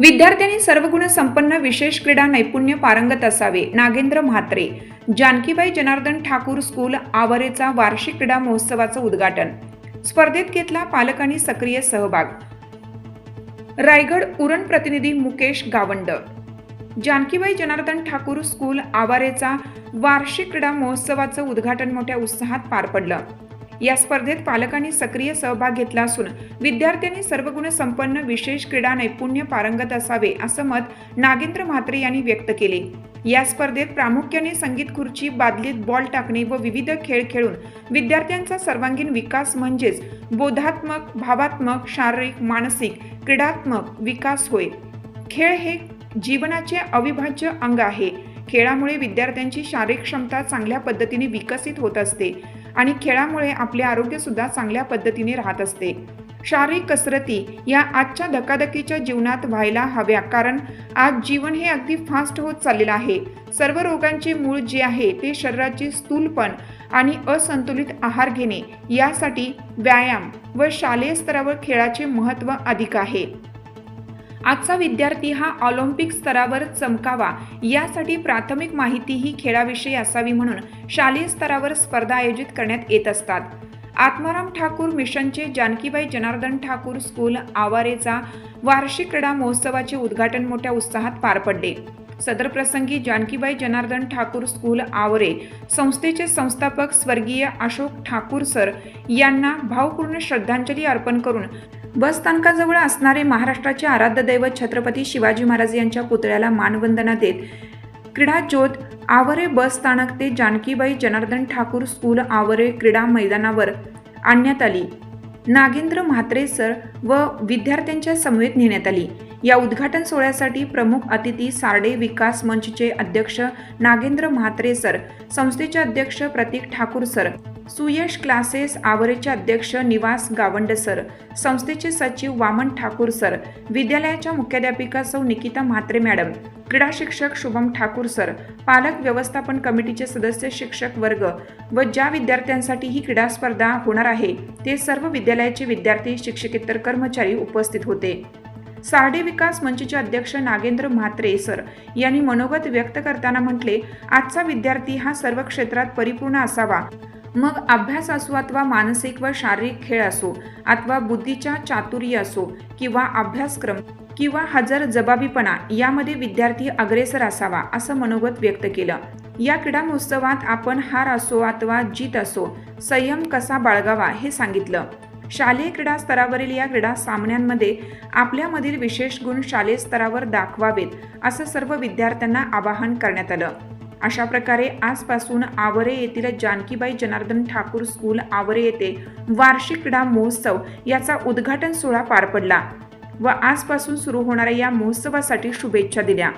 विद्यार्थ्यांनी सर्वगुण संपन्न विशेष क्रीडा नैपुण्य पारंगत असावे. नागेंद्र म्हात्रे जानकीबाई जनार्दन ठाकूर स्कूल आवरेचा वार्षिक क्रीडा महोत्सवाचं उद्घाटन. स्पर्धेत घेतला पालकांनी सक्रिय सहभाग. रायगड उरण प्रतिनिधी मुकेश गावंड. जानकीबाई जनार्दन ठाकूर स्कूल आवारेचा वार्षिक क्रीडा महोत्सवाचं उद्घाटन मोठ्या उत्साहात पार पडलं. या स्पर्धेत पालकांनी सक्रिय सहभाग घेतला असून विद्यार्थ्यांनी सर्व गुणसंपन्न विशेष क्रीडा नैपुण्य पारंगत असावे असं मत नागेंद्र म्हात्रे यांनी व्यक्त केले. या स्पर्धेत प्रामुख्याने संगीत खुर्ची बादलीत बॉल टाकणे व विविध खेळ खेळून विद्यार्थ्यांचा सर्वांगीण विकास म्हणजेच बोधात्मक भावात्मक शारीरिक मानसिक क्रीडात्मक विकास होय. खेळ हे जीवनाचे अविभाज्य अंग आहे. खेळामुळे विद्यार्थ्यांची शारीरिक क्षमता चांगल्या पद्धतीने विकसित होत असते. आणि खेळामुळे आपले आरोग्यसुद्धा चांगल्या पद्धतीने राहत असते. शारीरिक कसरती या आजच्या धकाधकीच्या जीवनात व्हायला हव्या कारण आज जीवन हे अगदी फास्ट होत चाललेलं आहे. सर्व रोगांचे मूळ जे आहे ते शरीराचे स्थूलपण आणि असंतुलित आहार घेणे यासाठी व्यायाम व शालेय स्तरावर खेळाचे महत्त्व अधिक आहे. आजचा विद्यार्थी हा ऑलिम्पिक स्तरावर चमकावा यासाठी प्राथमिक माहिती ही खेळाविषयी असावी म्हणून शालेय स्तरावर स्पर्धा आयोजित करण्यात येत असतात. आत्माराम ठाकूर मिशनचे जानकीबाई जनार्दन ठाकूर स्कूल आवारेचा वार्षिक क्रीडा महोत्सवाचे उद्घाटन मोठ्या उत्साहात पार पडले. सदर प्रसंगी जानकीबाई जनार्दन ठाकूर स्कूल आवरे संस्थेचे संस्थापक स्वर्गीय अशोक ठाकूर सर यांना भावपूर्ण श्रद्धांजली अर्पण करून बस स्थानकाजवळ असणारे महाराष्ट्राचे आराध्य दैवत छत्रपती शिवाजी महाराज यांच्या पुतळ्याला मानवंदना देत क्रीडा ज्योत आवरे बस स्थानक ते जानकीबाई जनार्दन ठाकूर स्कूल आवरे क्रीडा मैदानावर आणण्यात आली. नागेंद्र म्हात्रे सर व विद्यार्थ्यांच्या समवेत नेण्यात आली. या उद्घाटन सोहळ्यासाठी प्रमुख अतिथी सारडे विकास मंचचे अध्यक्ष नागेंद्र म्हात्रे सर संस्थेचे अध्यक्ष प्रतीक ठाकूर सर सुयश क्लासेस आवरेचे अध्यक्ष निवास गावंड सर संस्थेचे सचिव वामन ठाकूर सर विद्यालयाच्या मुख्याध्यापिका सौ निकिता म्हात्रे मॅडम क्रीडा शिक्षक शुभम ठाकूर सर पालक व्यवस्थापन कमिटीचे सदस्य शिक्षक वर्ग व ज्या विद्यार्थ्यांसाठी ही क्रीडा स्पर्धा होणार आहे ते सर्व विद्यालयाचे विद्यार्थी शिक्षकेतर कर्मचारी उपस्थित होते. सार्डे विकास मंचचे अध्यक्ष नागेंद्र म्हात्रे सर यांनी मनोगत व्यक्त करताना म्हटले आजचा विद्यार्थी हा सर्व क्षेत्रात परिपूर्ण असावा. मग अभ्यास असो अथवा मानसिक व शारीरिक खेळ असो अथवा बुद्धीच्या चातुर्य असो किंवा अभ्यासक्रम किंवा हजर जबाबीपणा यामध्ये विद्यार्थी अग्रेसर असावा असं मनोगत व्यक्त केलं. या क्रीडा महोत्सवात आपण हार असो अथवा जीत असो संयम कसा बाळगावा हे सांगितलं. शालेय क्रीडा स्तरावरील या क्रीडा सामन्यांमध्ये आपल्यामधील विशेष गुण शालेय स्तरावर दाखवावेत असं सर्व विद्यार्थ्यांना आवाहन करण्यात आलं. अशा प्रकारे आजपासून आवरे येथील जानकीबाई जनार्दन ठाकूर स्कूल आवरे येथे वार्षिक क्रीडा महोत्सव याचा उद्घाटन सोहळा पार पडला व आजपासून सुरू होणाऱ्या या महोत्सवासाठी शुभेच्छा दिल्या.